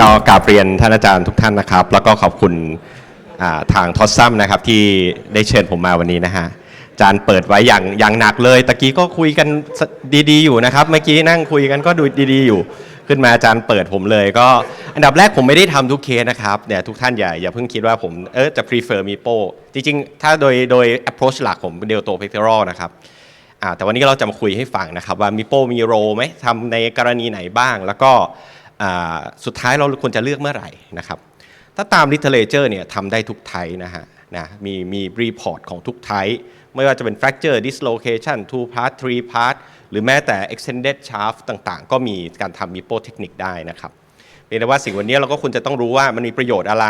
ก็กราบเรียนท่านอาจารย์ทุกท่านนะครับ แล้วก็ขอบคุณาทางทอสซัมนะครับที่ได้เชิญผมมาวันนี้นะฮะอาจารย์เปิดไว้อย่างอย่างหนักเลยตะกี้ก็คุยกันดีๆอยู่นะครับ เมื่อกี้นั่งคุยกันก็ดูดีๆอยู่ ขึ้นมาอาจารย์เปิดผมเลย ก็อันดับแรกผมไม่ได้ทำทุกเคสนะครับเนี่ยทุกท่านอย่าอย่าเพิ่งคิดว่าผมเออจะ prefer มีโป้จริงๆ ถ้าโดยโดย approach หลักผมเดลโตเพ c ร o นะครับ อ่าแต่วันนี้เราจะมาคุยให้ฟังนะครับว่ามีโป้มีโรไหมทำในกรณีไหนบ้าง แล้วก็สุดท้ายเราควรจะเลือกเมื่อไหร่นะครับ ถ้าตาม literature เนี่ยทำได้ทุกไทป์นะฮะนะมีมีรีพอร์ตของทุกไทป์ไม่ว่าจะเป็น fracture dislocation two part three part หรือแม้แต่ extended shaft ต่างๆ ก็มีการทำมีโป้เทคนิคได้นะครับเพียงแต่ว่าสิ่งวันนี้เราก็ควรจะต้องรู้ว่ามันมีประโยชน์อะไร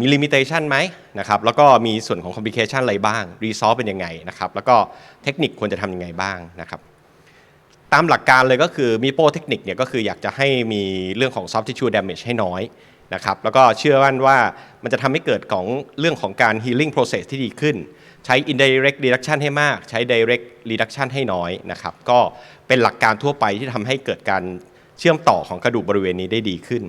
มี limitation ไหมนะครับแล้วก็มีส่วนของ complication อะไรบ้าง resolve เป็นยังไงนะครับแล้วก็เทคนิคควรจะทำยังไงบ้างนะครับตามหลักการเลยก็คือมีโปรเทคนิคเนี่ยก็คืออยากจะให้มีเรื่องของ soft tissue damage ให้น้อยนะครับแล้วก็เชื่อมั่นว่ามันจะทำให้เกิดของเรื่องของการ healing process ที่ดีขึ้น ใช้ indirect reduction ให้มาก ใช้ direct reduction ให้น้อยนะครับก็เป็นหลักการทั่วไปที่ทำให้เกิดการเชื่อมต่อของกระดูกบริเวณนี้ได้ดีขึ้น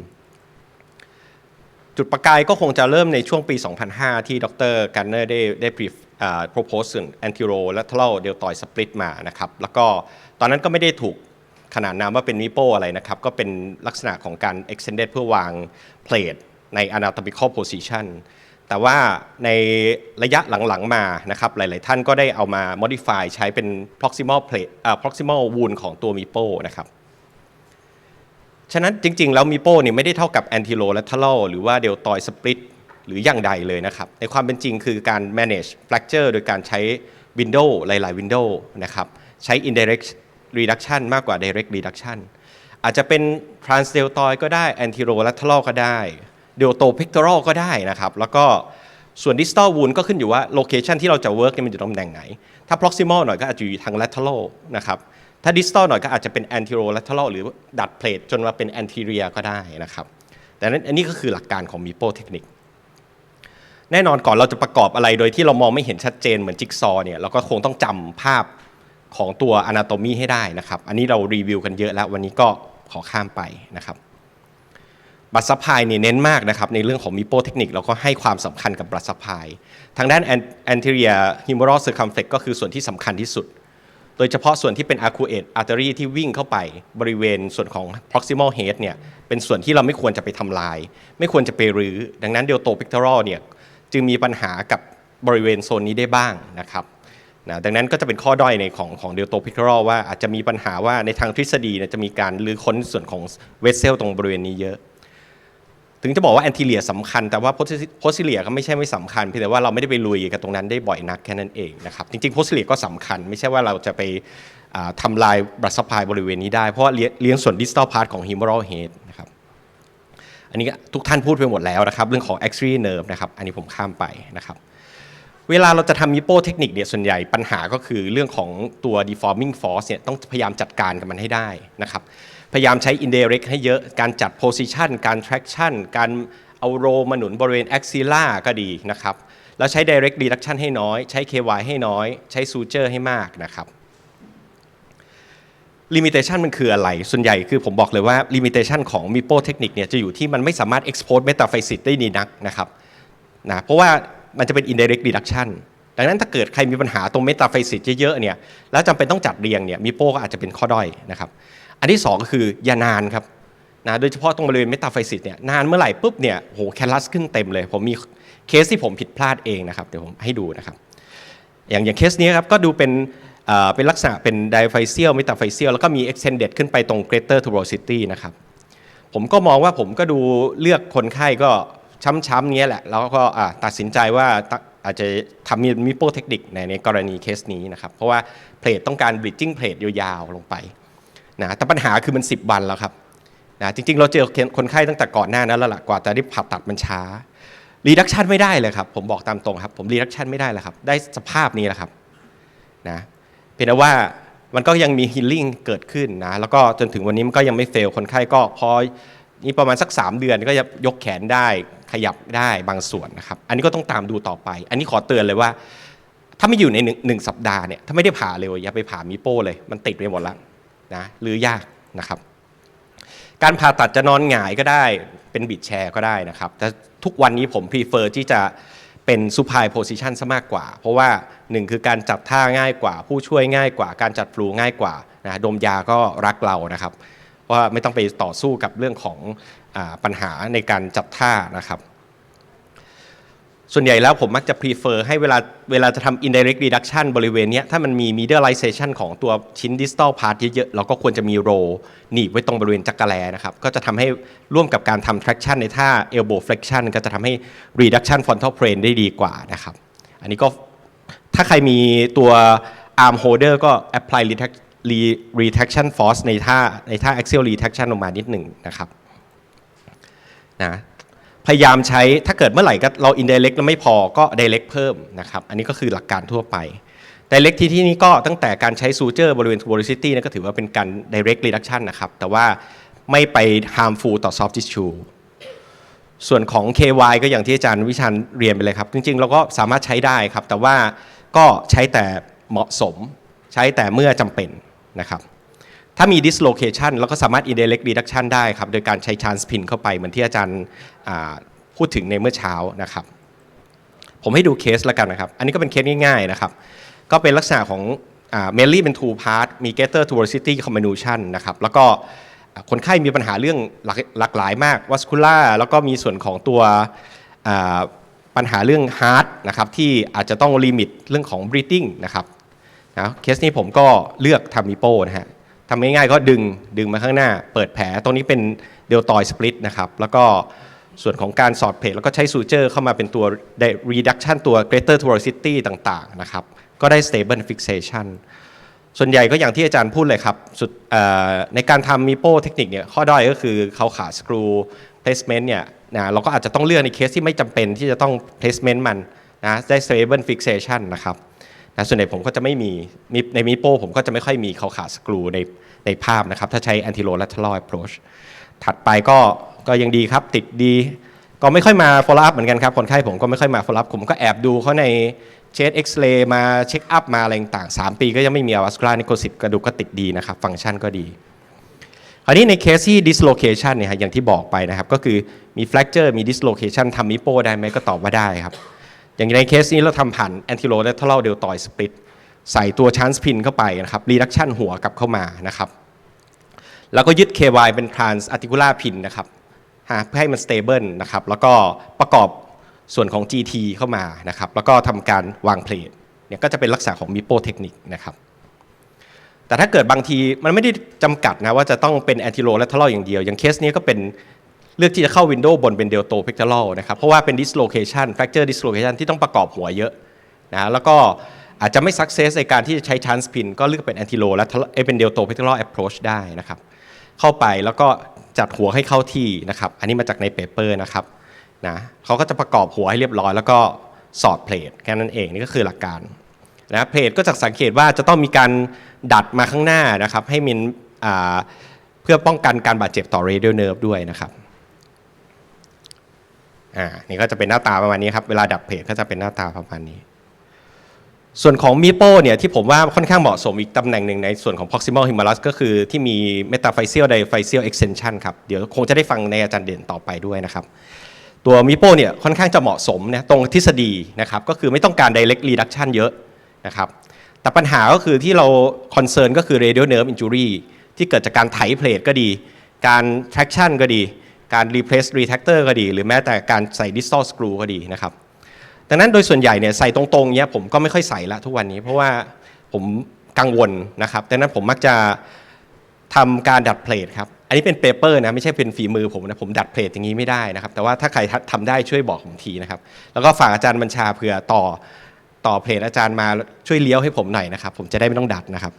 จุดประกายก็คงจะเริ่มในช่วงปี 2005 ที่ดรกันเนอร์ได้ได้ brief อ่า propose ส่วน anterolateral deltoid split มานะครับแล้วก็ตอนนั้นก็ไม่ได้ถูกขนานนามว่าเป็นมิโปอะไรนะครับ ก็เป็นลักษณะของการ extended เพื่อวาง plate ใน anatomical position แต่ว่าในระยะหลัง ๆ มานะครับหลาย ๆ ท่านก็ได้เอามา modify ใช้เป็น proximal plate อ่า proximal wound ของตัวมิโปนะครับ ฉะนั้นจริงๆ แล้วมีโป้เนี่ยไม่ได้เท่ากับ anti lateral หรือว่า deltoid split หรืออย่างใดเลยนะครับ ในความเป็นจริงคือการ manage fracture โดยการใช้ window หลายๆ window นะครับ ใช้ indirect reduction มากกว่า direct reduction อาจจะเป็น transdeltoid ก็ได้ anterolateral ก็ได้ deltopectoral ก็ได้นะครับ แล้วก็ส่วน distal wound ก็ขึ้นอยู่ว่า location ที่เราจะ work เนี่ยมันอยู่ตำแหน่งไหน ถ้า proximal หน่อยก็อาจจะอยู่ทาง lateral นะครับ ถ้า distal หน่อยก็อาจจะเป็น anterolateral หรือดัดเพลทจนมาเป็น anterior ก็ได้นะครับ แต่นั้นอันนี้ก็คือหลักการของ MIPO เทคนิค แน่นอนก่อนเราจะประกอบอะไรโดยที่เรามองไม่เห็นชัดเจนเหมือนจิ๊กซอเนี่ยเราก็คงต้องจำภาพของตัว anatomy ให้ได้นะครับ อันนี้เรารีวิวกันเยอะแล้ววันนี้ก็ขอข้ามไปนะครับ บัตรสะพายเนี่ยเน้นมากนะครับในเรื่องของมิโปเทคนิคเราก็ให้ความสำคัญกับบัตรสะพาย ทางด้าน anterior humeral circumflex ก็คือส่วนที่สำคัญที่สุด โดยเฉพาะส่วนที่เป็น arcuate artery ที่วิ่งเข้าไปบริเวณส่วนของ proximal head เนี่ยเป็นส่วนที่เราไม่ควรจะไปทำลาย ไม่ควรจะไปรื้อ ดังนั้น delto pectoral เนี่ยจึงมีปัญหากับบริเวณโซนนี้ได้บ้างนะครับนะดังนั้นก็จะเป็นข้อด้อยในของของ delto pectoral ว่าอาจจะมีปัญหาว่าในทางทฤษฎีนะจะมีการรื้อค้นส่วนของ vessel ตรงบริเวณนี้เยอะ ถึงจะบอกว่าแอนติเลียสำคัญแต่ว่าโพซิเลียก็ไม่ใช่ไม่สำคัญเพียงแต่ว่าเราไม่ได้ไปลุยกับตรงนั้นได้บ่อยนักแค่นั้นเองนะครับจริงๆโพซิเลียก็สำคัญ ไม่ใช่ว่าเราจะไปทำทำลายบัตสพายบริเวณนี้ได้ เพราะเลี้ยงส่วนดิสตอลพาร์ทของฮิม e r a l head นะครับอันนี้ทุกท่านพูดไปหมดแล้วนะครับ เรื่องของ axillary nerve นะครับอันนี้ผมข้ามไปนะครับ เวลาเราจะทำมิโปเทคนิคเนี่ยส่วนใหญ่ปัญหาก็คือเรื่องของตัว deforming force เนี่ยต้องพยายามจัดการกับมันให้ได้นะครับ พยายามใช้ indirect ให้เยอะการจัด position การ traction การเอาโรมาหนุนบริเวณ axilla ก็ดีนะครับ แล้วใช้ direct reduction ให้น้อย ใช้ KY ให้น้อย ใช้ suture ให้มากนะครับ limitation มันคืออะไร ส่วนใหญ่คือผมบอกเลยว่า limitation ของ MIPO เทคนิคเนี่ยจะอยู่ที่มันไม่สามารถ expose metaphysis ได้ดีนักนะครับนะเพราะว่า มันจะเป็น indirect reduction ดังนั้นถ้าเกิดใครมีปัญหาตรง metaphysis เยอะๆเนี่ยแล้วจำเป็นต้องจัดเรียงเนี่ยมีโป้ก็อาจจะเป็นข้อด้อยนะครับอันที่ 2 ก็คืออย่านานครับนะโดยเฉพาะตรงบริเวณ metaphysis เนี่ยนานเมื่อไหร่ปุ๊บเนี่ยโหแคลัสขึ้นเต็มเลย ผมมีเคสที่ผมผิดพลาดเองนะครับเดี๋ยวผมให้ดูนะครับ อย่างอย่างเคสนี้ครับก็ดูเป็นเป็นลักษณะเป็น diaphyseal metaphyseal แล้วก็มี extended ขึ้นไปตรง greater tuberosity นะครับผมก็มองว่าผมก็ดูเลือกคนไข้ก็ ช้ำๆเนี้ยแหละแล้วก็ตัดสินใจว่าอาจจะทำมีมิโปเทคนิคในในกรณีเคสนี้นะครับ เพราะว่าเพลทต้องการ bridging เพลทยาวๆลงไปนะแต่ปัญหาคือมัน 10 วันแล้วครับนะจริงๆ เราเจอคนไข้ตั้งแต่ก่อนหน้านั้นแล้วล่ะกว่าจะได้ผ่าตัดมันช้า reduction ไม่ได้เลยครับ ผมบอกตามตรงครับ ผม reduction ไม่ได้แล้วครับ ได้สภาพนี้แหละครับนะเพียงแต่ว่ามันก็ยังมี healing เกิดขึ้นนะแล้วก็จนถึงวันนี้มันก็ยังไม่เฟลคนไข้ก็พอนี่ประมาณสัก 3 เดือนก็จะยกแขนได้ ขยับได้บางส่วนนะครับ อันนี้ก็ต้องตามดูต่อไป อันนี้ขอเตือนเลยว่า ถ้าไม่อยู่ในหนึ่งหนึ่งสัปดาห์เนี่ยถ้าไม่ได้ผ่าเร็วอย่าไปผ่ามิโป้เลย มันติดไปหมดแล้วนะหรือยากนะครับ การผ่าตัดจะนอนหงายก็ได้เป็นบิดแชร์ก็ได้นะครับ แต่ทุกวันนี้ผม prefer ที่จะเป็นซูพายโพซิชันซะมากกว่า เพราะว่าหนึ่งคือการจับท่าง่ายกว่า ผู้ช่วยง่ายกว่า การจัดฟลูง่ายกว่านะดมยาก็รักเรานะครับว่าไม่ต้องไปต่อสู้กับเรื่องของ ปัญหาในการจับท่านะครับ ส่วนใหญ่แล้วผมมักจะ prefer ให้เวลาเวลาจะทำ indirect reduction บริเวณนี้ถ้ามันมี medialization ของตัวชิ้น distal part เยอะๆ เราก็ควรจะมีโรหนีบไว้ตรงบริเวณจักระแลนะครับ ก็จะทำให้ร่วมกับการทำ traction ในท่า elbow flexion ก็จะทำให้ reduction frontal plane ได้ดีกว่านะครับ อันนี้ก็ถ้าใครมีตัว arm holder ก็ apply retract- re- retraction force ในท่าในท่า axial retraction ลงมานิดหนึ่งนะครับ นะพยายามใช้ถ้าเกิดเมื่อไหร่ก็เรา indirect แล้วไม่พอก็ direct เพิ่มนะครับ อันนี้ก็คือหลักการทั่วไป direct ที่ที่นี้ก็ตั้งแต่การใช้ suture บริเวณ tuberosity นก็ถือว่าเป็นการ direct reduction นะครับ แต่ว่าไม่ไป harmful ต่อ soft tissue ส่วนของ KY ก็อย่างที่อาจารย์วิชันเรียนไปเลยครับ จริงๆ เราก็สามารถใช้ได้ครับ แต่ว่าก็ใช้แต่เหมาะสม ใช้แต่เมื่อจำเป็นนะครับ ถ้ามี dislocation เราก็สามารถ indirect reduction ได้ครับ โดยการใช้ chance pin เข้าไปเหมือนที่อาจารย์พูดถึงในเมื่อเช้านะครับ ผมให้ดูเคสแล้วกันนะครับ อันนี้ก็เป็นเคสง่ายๆนะครับ ก็เป็นลักษณะของอ่า mainly เป็น two part มี getter tuberosity combination นะครับ แล้วก็คนไข้มีปัญหาเรื่องหลากหลากหลายมาก vascular แล้วก็มีส่วนของตัวปัญหาเรื่อง heart นะครับที่อาจจะต้องลิมิตเรื่องของ breathing นะครับนะเคสนี้ผมก็เลือกทำมิโป้นะฮะ ทำง่ายๆก็ดึงดึงมาข้างหน้า เปิดแผลตรงนี้เป็นเดลตอยสปลิตนะครับแล้วก็ส่วนของการสอดเพลทแล้วก็ใช้ซูเจอร์เข้ามาเป็นตัว reduction ตัว greater tuberosity ต่างๆนะครับก็ได้ stable fixation ส่วนใหญ่ก็อย่างที่อาจารย์พูดเลยครับสุดในการทำมิโป้เทคนิคเนี่ยข้อด้อยก็คือเขาขาดสกรู placement เนี่ยนะเราก็อาจจะต้องเลือกในเคสที่ไม่จำเป็นที่จะต้อง placement มันนะได้ stable fixation นะครับ นะส่วนใหญ่ผมก็จะไม่มีในมิโป้ผมก็จะไม่ค่อยมีเขาขาดสกรูในในภาพนะครับ ถ้าใช้ anterolateral approach ถัดไปก็ก็ยังดีครับ ติดดี ก็ไม่ค่อยมา follow up เหมือนกันครับ คนไข้ผมก็ไม่ค่อยมา follow up ผมก็แอบดูเขาในเช็คเอ็กซเรย์มาเช็คอัพมาอะไรต่าง3ปีก็ยังไม่มี avascular necrosis กระดูกก็ติดดีนะครับ ฟังก์ชันก็ดีคราวนี้ในเคสที่ dislocation เนี่ยฮะอย่างที่บอกไปนะครับ ก็คือมี fracture มี dislocation ทำมิโปได้ไหมก็ตอบว่าได้ครับ อย่างในเคสนี้เราทำผ่าน anterolateral deltoid split ใส่ตัว chance pin เข้าไปนะครับ reduction หัวกลับเข้ามานะครับแล้วก็ยึด KY เป็น trans articular pin นะครับเพื่อให้มัน stable นะครับแล้วก็ประกอบส่วนของ GT เข้ามานะครับแล้วก็ทำการวางเพลทเนี่ยก็จะเป็นลักษณะของ MIPO เทคนิคนะครับแต่ถ้าเกิดบางทีมันไม่ได้จำกัดนะว่าจะต้องเป็น anterolateral อย่างเดียว อย่างเคสนี้ก็เป็น เลือกที่จะเข้าวินโดว์บนเป็น delto pectoral นะครับ เพราะว่าเป็น dislocation fracture dislocation ที่ต้องประกอบหัวเยอะนะแล้วก็อาจจะไม่ success ในการที่จะใช้ chance pin ก็เลือกเป็น anterolateral เป็น delto pectoral approach ได้นะครับ เข้าไปแล้วก็จัดหัวให้เข้าที่นะครับ อันนี้มาจากในเปเปอร์นะครับนะเขาก็จะประกอบหัวให้เรียบร้อย แล้วก็สอดเพลทแค่นั้นเองนี่ก็คือหลักการนะเพลทก็จะสังเกตว่าจะต้องมีการดัดมาข้างหน้านะครับให้มินเพื่อป้องกันการบาดเจ็บต่อ radial nerve ด้วยนะครับ อ่านี่ก็จะเป็นหน้าตาประมาณนี้ครับ เวลาดัดเพลทก็จะเป็นหน้าตาประมาณนี้ ส่วนของมิโป้เนี่ยที่ผมว่าค่อนข้างเหมาะสมอีกตำแหน่งหนึ่งในส่วนของ proximal humerus ก็คือที่มี metaphyseal diaphyseal extension ครับ เดี๋ยวคงจะได้ฟังในอาจารย์เด่นต่อไปด้วยนะครับ ตัวมิโป้เนี่ยค่อนข้างจะเหมาะสมนะตรงทฤษฎีนะครับก็คือไม่ต้องการ direct reduction เยอะนะครับแต่ปัญหาก็คือที่เรา concern ก็คือ radial nerve injury ที่เกิดจากการไถเพลทก็ดี การ traction ก็ดี การ replace retractor ก็ดี หรือแม้แต่การใส่ distal screw ก็ดีนะครับดังนั้นโดยส่วนใหญ่เนี่ยใส่ตรงๆเนี้ยผมก็ไม่ค่อยใส่ละทุกวันนี้ เพราะว่าผมกังวลนะครับดังนั้นผมมักจะทำการดัดเพลทครับอันนี้เป็นเปเปอร์นะไม่ใช่เป็นฝีมือผมนะผมดัดเพลทอย่างนี้ไม่ได้นะครับ แต่ว่าถ้าใครทำได้ช่วยบอกผมทีนะครับ แล้วก็ฝากอาจารย์บัญชาเผื่อต่อต่อเพลทอาจารย์มาช่วยเลี้ยวให้ผมหน่อยนะครับ ผมจะได้ไม่ต้องดัดนะครับ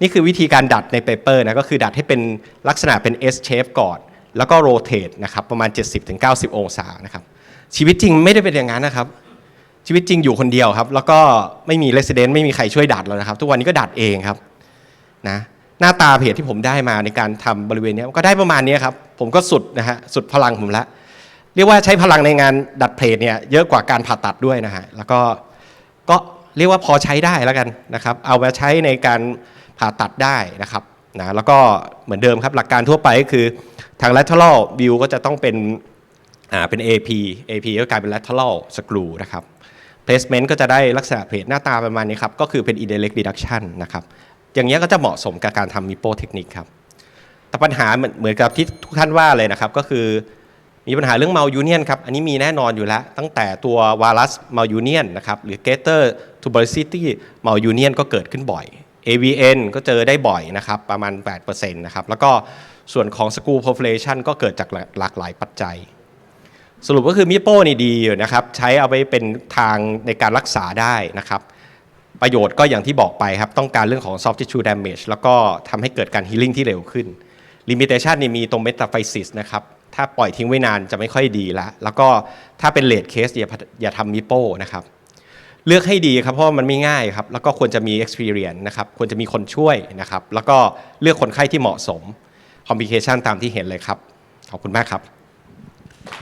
นี่คือวิธีการดัดในเปเปอร์นะก็คือดัดให้เป็นลักษณะเป็น S shape ก่อน แล้วก็โรเตทนะครับประมาณ 70-90 องศานะครับชีวิตจริงไม่ได้เป็นอย่างนั้นนะครับ ชีวิตจริงอยู่คนเดียวครับ แล้วก็ไม่มี resident ไม่มีใครช่วยดัดแล้วนะครับ ทุกวันนี้ก็ดัดเองครับนะหน้าตาเพจที่ผมได้มาในการทำบริเวณนี้ก็ได้ประมาณนี้ครับ ผมก็สุดนะฮะสุดพลังผมละเรียกว่าใช้พลังในงานดัดเพจเนี่ยเยอะกว่าการผ่าตัดด้วยนะฮะแล้วก็ก็เรียกว่าพอใช้ได้แล้วกันนะครับ เอามาใช้ในการผ่าตัดได้นะครับนะแล้วก็เหมือนเดิมครับหลักการทั่วไปก็คือ ทาง lateral view ก็จะต้องเป็นอ่าเป็น AP AP ก็กลายเป็น lateral screw นะครับ placement ก็จะได้ลักษณะเพจหน้าตาประมาณนี้ครับ ก็คือเป็น indirect reduction นะครับ อย่างนี้ยก็จะเหมาะสมกับการทำ MIPO เทคนิคครับ แต่ปัญหาเหมือนเหมือนกับที่ทุกท่านว่าเลยนะครับ ก็คือมีปัญหาเรื่อง malunion ครับ อันนี้มีแน่นอนอยู่แล้ว ตั้งแต่ตัว virus malunion นนะครับ หรือ Gator tuberosity malunion ก็เกิดขึ้นบ่อย AVN ก็เจอได้บ่อยนะครับ ประมาณ 8%นะครับ แล้วก็ ส่วนของ school population ก็เกิดจากหลากหลายปัจจัย สรุปก็คือมิโป้นี่ดีอยู่นะครับ ใช้เอาไปเป็นทางในการรักษาได้นะครับ ประโยชน์ก็อย่างที่บอกไปครับ ต้องการเรื่องของ soft tissue damage แล้วก็ทำให้เกิดการ healing ที่เร็วขึ้น limitation นี่มีตรง metaphysis นะครับถ้าปล่อยทิ้งไว้นานจะไม่ค่อยดีละ แล้วก็ถ้าเป็น late case อย่าอย่าทำมิโป้นะครับ เลือกให้ดีครับเพราะมันไม่ง่ายครับ แล้วก็ควรจะมี experience นะครับ ควรจะมีคนช่วยนะครับ แล้วก็เลือกคนไข้ที่เหมาะสม คอมพิเคชันตามที่เห็นเลยครับ ขอบคุณมากครับ